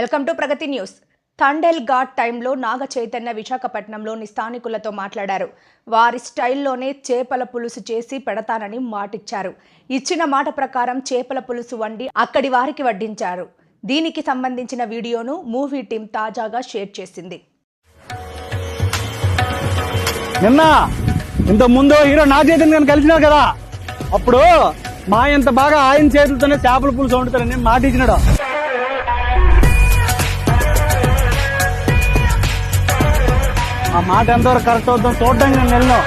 Welcome to Pragati news. Thandel ghat టైంలో నాగ చైతన్య విశాఖపట్నంలోని స్థానికులతో మాట్లాడారు. వారి స్టైల్లోనే చేపల పులుసు చేసి పెడతానని మాటిచ్చారు. ఇచ్చిన మాట ప్రకారం చేపల పులుసు వండి అక్కడి వారికి వడ్డించారు. దీనికి సంబంధించిన వీడియోను మూవీ టీం తాజాగా షేర్ చేసింది. నిన్న ఇంత ముందు హీరో నాగ చైతన్య గారిని కలిసినారు కదా? అప్పుడు మా ఇంత బాగా ఆయన చేతులతోనే చేపల పులుసు వండుతారని మాట ఇచ్చినాడు ఆ మాట ఎంతవరకు కరెక్ట్ అవుతుందో చూడడానికి నేను వెళ్ళను.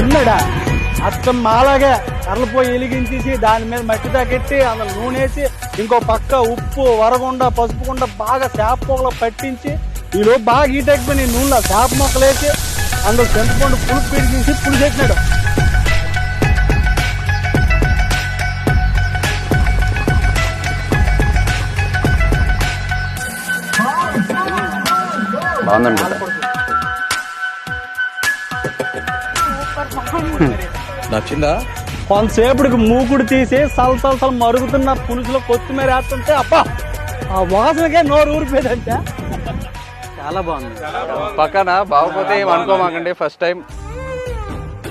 ఉన్నాడా? అచ్చం మాలాగే కర్రలపోయి వెలిగించేసి దాని మీద మట్టి తగ్గెట్టి అందులో నూనె వేసి ఇంకో పక్క ఉప్పు వరగుండ పసుపు బాగా చేప పొగలు పట్టించి ఈలోపు బాగా హీట్ అయిపోయి నూనెలో చేప మొక్కలు వేసి అందులో చింతపండు పులుపు పిడిచేసి పులుసు పెట్టినాడు బాగుందనుకుంటా నచ్చిందా? కొంతసేపటికి మూకుడు తీసి సల సల సల మరుగుతున్న పులుసులో కొత్తిమీర వేస్తుంటే అబ్బా ఆ వాసనకే నోరు ఊరిపోయిందంటే. చాలా బాగుంది. పక్కన బాగోపోతే అనుకోమాకండి ఫస్ట్ టైం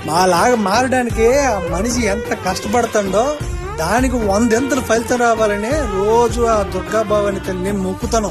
మాలాగా మారడానికి ఆ మనిషి ఎంత కష్టపడుతుండో దానికి వందెంతలు ఫలితం రావాలని రోజు ఆ దుర్గా భవాని తల్లిని మొక్కుతాను